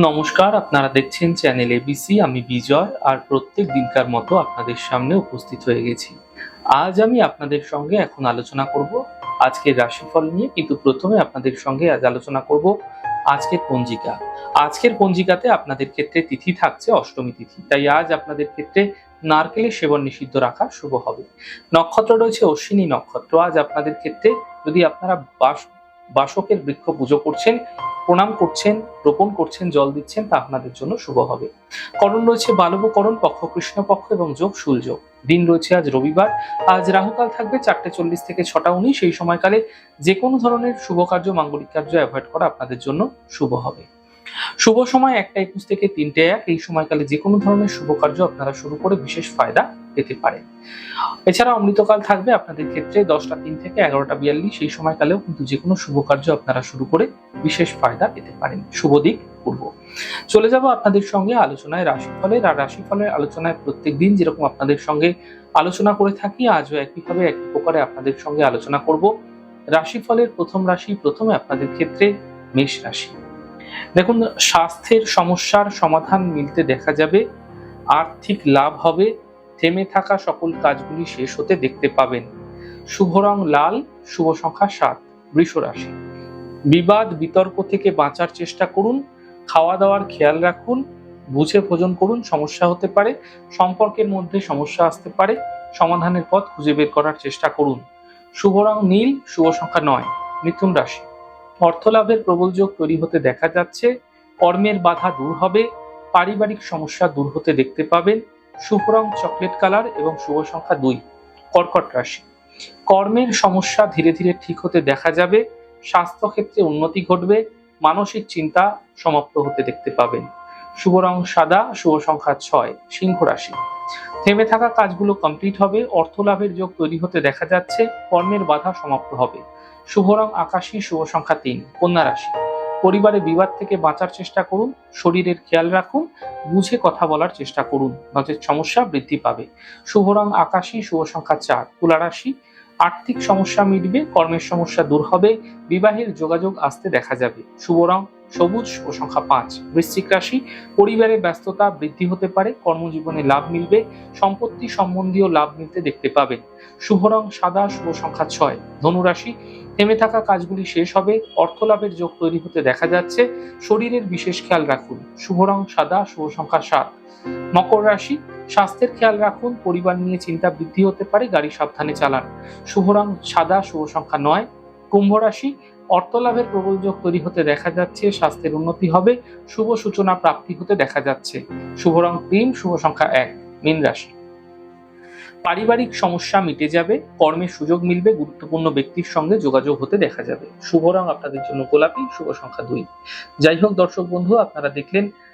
নমস্কার, আপনারা দেখছেন চ্যানেল এবিসি আমি বিজয়, আর প্রত্যেক দিনকার মতো আপনাদের সামনে উপস্থিত হয়ে গেছি। আজ আমি আপনাদের সঙ্গে এখন আলোচনা করব, আজকের রাশিফল নিয়ে, কিন্তু প্রথমে আপনাদের সঙ্গে আজ আলোচনা করব আজকের পঞ্জিকা। আজকের পঞ্জিকাতে আপনাদের ক্ষেত্রে তিথি থাকছে অষ্টমী তিথি, তাই আজ আপনাদের ক্ষেত্রে নারকেলের সেবন নিষিদ্ধ রাখা শুভ হবে। নক্ষত্র রয়েছে অশ্বিনী নক্ষত্র, আজ আপনাদের ক্ষেত্রে যদি আপনারা বাস, বাসকের বৃক্ষ পুজো করছেন প্রণাম করছেন, রোপণ করছেন, জল দিচ্ছেন, তা আপনাদের জন্য শুভ হবে। করণ রয়েছে বালবকরণ, পক্ষ কৃষ্ণপক্ষ এবং যোগ যোগ দিন রয়েছে আজ রবিবার। আজ রাহুকাল থাকবে চারটে চল্লিশ থেকে ছটা উনিশ। এই সময়কালে যে কোনো ধরনের শুভ কার্য, মাঙ্গলিক কার্য অ্যাভয়েড করা আপনাদের জন্য শুভ হবে। শুভ সময় একটা একুশ থেকে তিনটে এক। এই সময়কালে যে কোনো ধরনের শুভ কার্য আপনারা শুরু করে বিশেষ ফায়দা পেতে পারেন এছাড়া অমৃতকাল থাকবে আপনাদের ক্ষেত্রে দশটা তিন থেকে এগারোটা বিয়াল্লিশ। এই সময়কালেও কিন্তু যে কোনো শুভ কার্য আপনারা শুরু করে বিশেষ ফায়দা পেতে পারেন। শুভ দিক, পূর্ব। চলে যাব আপনাদের সঙ্গে আলোচনায় রাশিফলের। আর রাশিফলের আলোচনায় প্রত্যেক দিন যেরকম আপনাদের সঙ্গে আলোচনা করে থাকি, আজও একইভাবে একই প্রকারে আপনাদের সঙ্গে আলোচনা করব। রাশিফলের প্রথম রাশি প্রথমে আপনাদের ক্ষেত্রে মেষ রাশি। দেখুন, স্বাস্থ্যের সমস্যার সমাধান মিলতে দেখা যাবে, আর্থিক লাভ হবে থেমে থাকা সকল কাজগুলি শেষ হতে দেখতে পাবেন। শুভ রং লাল, শুভ সংখ্যা সাত, বৃষ রাশি। বিবাদ, বিতর্ক থেকে বাঁচার চেষ্টা করুন খাওয়া দাওয়ার খেয়াল রাখুন, বুঝে ভোজন করুন, সমস্যা হতে পারে, সম্পর্কের মধ্যে সমস্যা আসতে পারে, সমাধানের পথ খুঁজে বের করার চেষ্টা করুন। শুভ রং নীল, শুভ সংখ্যা নয়, মিথুন রাশি। অর্থলাভের প্রবল যোগ তৈরি হতে দেখা যাচ্ছে, কর্মের বাধা দূর হবে, পারিবারিক সমস্যা দূর হতে দেখতে পাবেন শুভ রং চকলেট কালার এবং শুভ সংখ্যা দুই, কর্কট রাশি। কর্মের সমস্যা ধীরে ধীরে ঠিক হতে দেখা যাবে, স্বাস্থ্যক্ষেত্রে উন্নতি ঘটবে, মানসিক চিন্তা সমাপ্ত হতে দেখতে পাবেন। শুভ রং সাদা, শুভ সংখ্যা ছয়, সিংহ রাশি। থেমে থাকা কাজগুলো কমপ্লিট হবে অর্থ লাভের যোগ তৈরি হতে দেখা যাচ্ছে, কর্মের বাধা সমাপ্ত হবে। শুভ রং আকাশী, শুভ সংখ্যা তিন, কন্যা রাশি। পরিবারে বিবাদ থেকে বাঁচার চেষ্টা করুন, শরীরের খেয়াল রাখুন, বুঝে কথা বলার চেষ্টা করুন নচেত সমস্যা বৃদ্ধি পাবে। শুভ রং আকাশী, শুভ সংখ্যা চার। তুলারাশি আর্থিক সমস্যা মিটবে, কর্মের সমস্যা দূর হবে, বিবাহের যোগাযোগ আসতে দেখা যাবে। শুভ রং সবুজ শুভ সংখ্যা পাঁচ। বৃশ্চিক রাশি, পরিবারের ব্যস্ততা বৃদ্ধি হতে পারে, কর্মজীবনে লাভ মিলবে, সম্পত্তি সম্বন্ধীয় লাভ মিলতে দেখতে পাবেন। শুভ রং সাদা শুভ সংখ্যা ছয়। ধনুরাশি থেমে থাকা কাজগুলি শেষ হবে অর্থ লাভের যোগ তৈরি হতে দেখা যাচ্ছে, শরীরের বিশেষ খেয়াল রাখুন, শুভ রং সাদা শুভ সংখ্যা সাত। মকর রাশি, স্বাস্থ্যের খেয়াল রাখুন, পরিবার নিয়ে চিন্তা বৃদ্ধি হতে পারে, গাড়ি সাবধানে চালান। শুভ রং সাদা শুভ সংখ্যা নয় কুম্ভ রাশি অর্থ লাভের প্রবল যোগ তৈরি হতে দেখা যাচ্ছে, স্বাস্থ্যের উন্নতি হবে, শুভ সূচনা প্রাপ্তি হতে দেখা যাচ্ছে। শুভ রং ক্রিম, শুভ সংখ্যা এক, মীন রাশি। পারিবারিক সমস্যা মিটে যাবে কর্মের সুযোগ মিলবে, গুরুত্বপূর্ণ ব্যক্তির সঙ্গে যোগাযোগ হতে দেখা যাবে। শুভ রং আপনাদের জন্য গোলাপি, শুভ সংখ্যা দুই। যাই হোক দর্শক বন্ধু, আপনারা দেখলেন